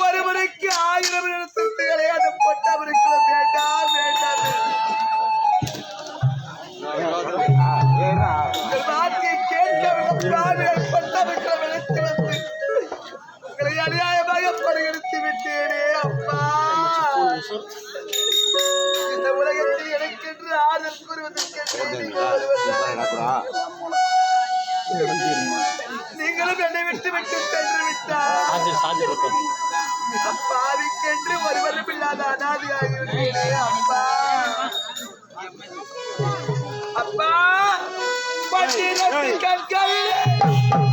ஒருவருக்கு ஆயிரம் இடத்திலிருந்து விளையாடும் பட்டவருக்கு வேண்டாம் வேண்டாம் வாழ்க்கையை கேட்க பட்டவர்கள் விட்டு விட்டு சென்று விட்டார். அப்பாவிக்கென்று ஒருவரும் இல்லாத அனாதியாகிவிட்டேனே அப்பா. அப்பா பன்னிரண்டு கண்களிலே.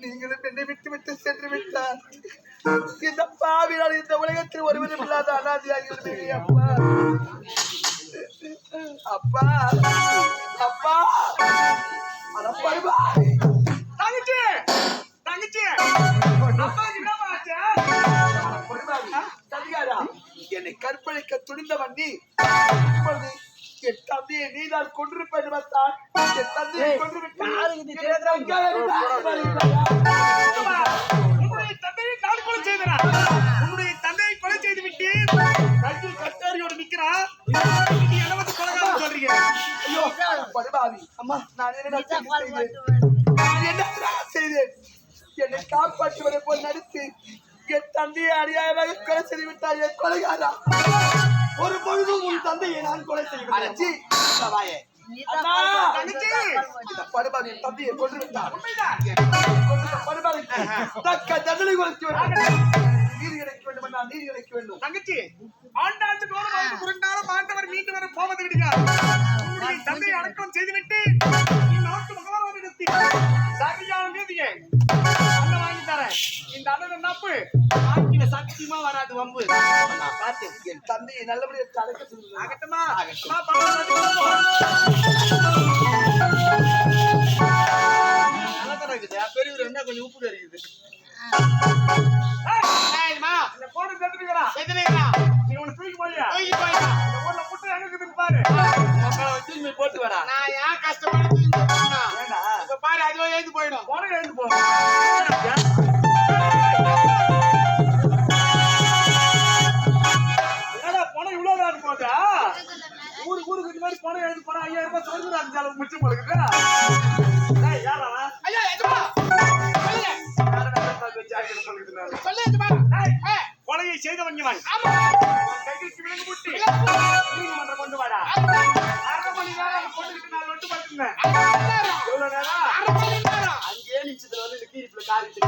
நீங்களும் என்னை விட்டு விட்டு சென்று விட்டார் இந்த பாவினால் இந்த உலகத்தில் ஒருவரும் இல்லாத அனாதியாகி அப்பா. அப்பா. அப்பா. தங்கச்சி! தங்கச்சி! என்னை கற்பழிக்க துணிந்தவன் நீ. இப்பொழுது என் தந்தையை நீதான் கொண்டிருப்பேன் பார்த்தான் என் தந்தையை உன்னுடைய தந்தையை நான் கொலை செய்தனா? உன்னுடைய தந்தையை கொலை செய்து விட்டு கையில் கட்டாரியோடு நீ சொல்றீங்க? ஐயோ படுபாவி. அம்மா நான் என்ன செய்தேன்? நான் என்ன செய்தேன்? என்னை காப்பாற்றுவதை போல் நடித்து. என் தந்தையை அநியாயமாக கொலை செய்து விட்டாய் என் கொலைகாரா? ஒரு பொழுதும் உன் தந்தையை நான் கொலை செய்வேன் தந்தையை விட்டார் தக்க தண்டனை நீர் கிடைக்க வேண்டும் நீர் கிடைக்க வேண்டும். தங்கச்சி ஆண்டாண்டு தோறும் குறைந்தாலும் ஆண்டவர் மீண்டு வர போவது கிடையாது தந்தையை அடக்கம் செய்துவிட்டு வம்பு என் தந்தையை நல்லபடியாக தலைக்க சொல்லுங்க. ஆகட்டுமா வந்து பெரியவர் என்ன கொஞ்சம் உப்பு ஊர்ல புட்டு எங்க இருக்குதுன்னு பாரு. தூய்மை போட்டு வரா நான் ஏன் கஷ்டப்பட்டு பாரு அதுவே எழுந்து போயிடும். போனை எழுந்து போ. கொலையை செய்தவன் இவன். நீதிமன்றம் கொண்டு வாடா. அரை மணி நேரம் பொண்ணுகிட்ட நான் லொட்டு பார்த்திருந்தேன். எவ்வளவு நேரம்? அங்கேயே நிச்சயத்துல வந்து இந்த கீரிப்புல காரிட்டு